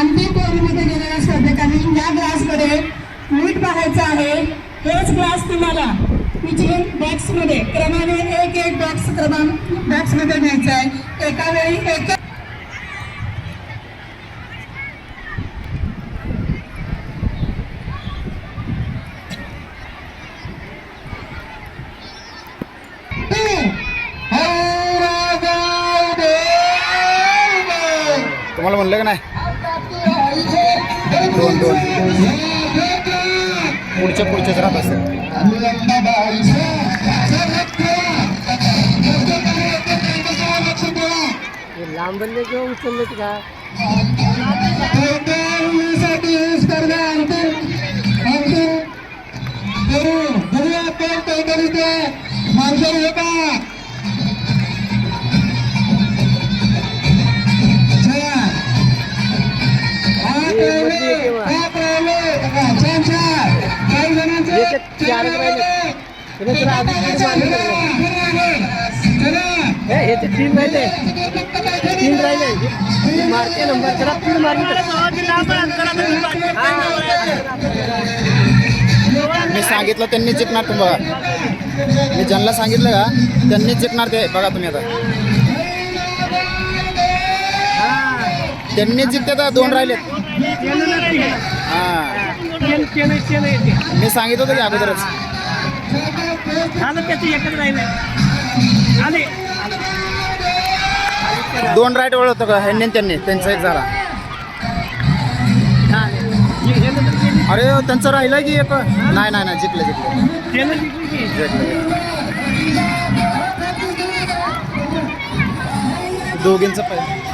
अंतिम फेरीमध्ये गेलेल्या स्पर्धकांनी या ग्लासमध्ये मीठ पाहायचं आहे. हेच ग्लास तुम्हाला पिचिंग बॉक्समध्ये क्रमाने एक एक बॉक्स क्रमांक बॉक्समध्ये न्यायचा आहे. एका वेळी एक तुम्हाला म्हणलं का नाही? दोन दोन पुढच्या पुढच्याच राहत असते लांबले किंवा उचलले का माणसं होता तीन. हे हे राहिले तीन राहिले मारते नंबर जरा तीन मारली मी सांगितलं त्यांनी जिंकणार तुम्ही बघा मी ज्यांना सांगितलं का त्यांनी जिंकणार ते बघा तुम्ही आता त्यांनी जिंकते तर दोन राहिलेत हां मी सांगितलं होतं की अगोदरच. झालं त्याचं एकच आले दोन राईट वळ होतं का? ह्यांनी त्यांनी. त्यांचा एक झाला. अरे त्यांचं राहिलं की एक? नाही नाही नाही जिंकलं जिंकलं. जिंकलं. दोघींचं पाहिजे